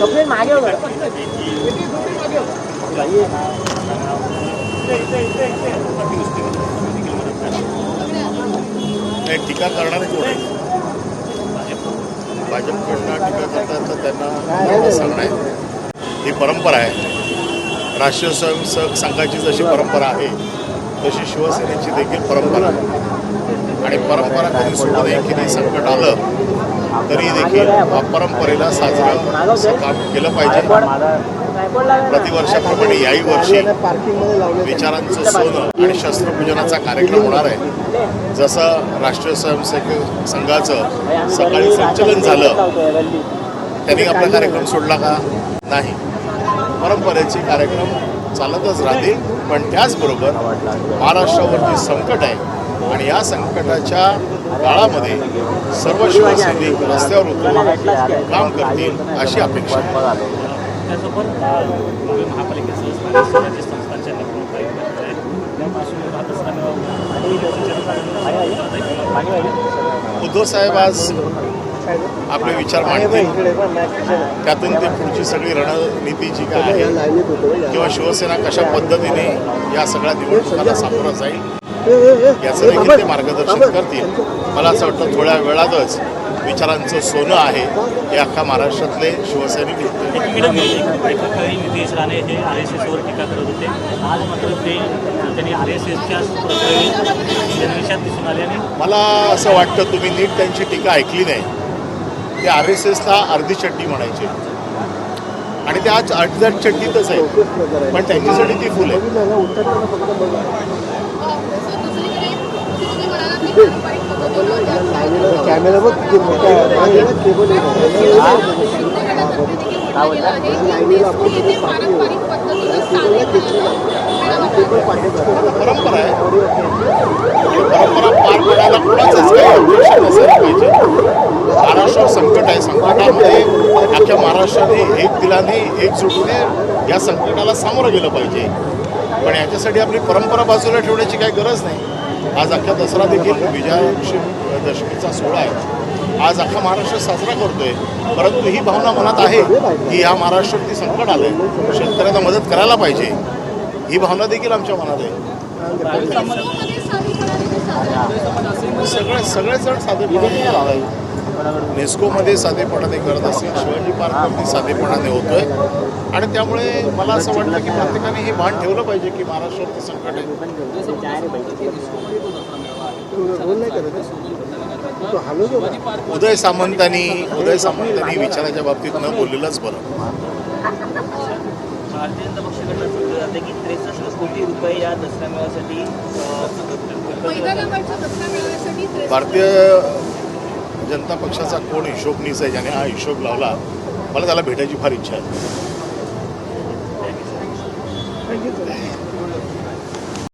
कपडे मागे वगैरे नाही टीका करणारे कोण आहे भाजपकडनं टीका करतात तर त्यांना सांगणं नाही. ही परंपरा आहे. राष्ट्रीय स्वयंसेवक संघाची जशी परंपरा आहे तशी शिवसेनेची देखील परंपरा आहे. आणि परंपरा कधी सोडू नये नाही संकट आलं तरी देखील परंपरेला साजरा काम केलं पाहिजे. प्रतिवर्षाप्रमाणे याही वर्षी विचारांचं सोनं आणि शस्त्रपूजनाचा कार्यक्रम होणार आहे. जसं राष्ट्रीय स्वयंसेवक संघाचं सकाळी संचलन झालं त्यांनी आपला कार्यक्रम सोडला का? नाही. परंपरेचे कार्यक्रम चालतच राहतील पण त्याचबरोबर महाराष्ट्रावरती संकट आहे. आणि या संकटाच्या काळामध्ये सर्व शिवसैनिक रस्त्यावर उतरून काम करतील अशी अपेक्षा उद्धव साहेब आज आपले विचार मांडतील. त्यातून ते पुढची सगळी रणनीती जी काय आहे किंवा शिवसेना कशा पद्धतीने या सगळ्या निवडणुकांना सामोरं जाईल याचं देखील ते मार्गदर्शन करतील. मला असं वाटतं थोड्या वेळातच विचारांचं सोनं आहे हे अख्खा महाराष्ट्रातले शिवसैनिक नितेश राणे हे आर एस एसवर टीका करत होते. आज मात्र ते त्यांनी आर एस एसच्या जनविषयात दिसून आले मला असं वाटतं तुम्ही नीट त्यांची टीका ऐकली नाही. ते आर एस एसला अर्धी चड्डी म्हणायचे. आणि ते आज अर्ध्या चड्डीतच आहे पण त्यांच्यासाठी ती फुल आहे कॅमेरा बघ परंपरा आहे परंपरा पार पडायला असायला पाहिजे महाराष्ट्रावर संकट आहे संकटामध्ये अख्ख्या महाराष्ट्राने एक दिलाने एकजुटीने या संकटाला सामोरं गेलं पाहिजे पण याच्यासाठी आपली परंपरा बाजूला ठेवण्याची काही गरज नाही. आज अख्खा दसरा देखील विजयादशमी दशमीचा सोहळा आहे. आज अख्खा महाराष्ट्र साजरा करतोय. परंतु ही भावना मनात आहे की या महाराष्ट्रावरती संकट आलंय. शेतकऱ्यांना मदत करायला पाहिजे. ही भावना देखील आमच्या मनात आहे. सगळे सगळेच जण साधेपणाने करतात नेस्कोमध्ये साधेपणाने करत असेल शिवाजी पार्कवरती साधेपणाने होतोय. आणि त्यामुळे मला असं वाटतं की प्रत्येकाने हे भान ठेवलं पाहिजे की महाराष्ट्रावरती संकट आहे? उदय सामंतांनी उदय सामंतांनी विचाराच्या बाबतीत न बोललेलंच बरं. भारतीय जनता पक्षाकडनं सांगितलं जाते की त्रेसष्ट कोटी रुपये या मेळ्यासाठी भारतीय जनता पक्षाचा कोण हिशोबनीच आहे ज्याने हा हिशोब लावला मला त्याला भेटायची फार इच्छा आहे.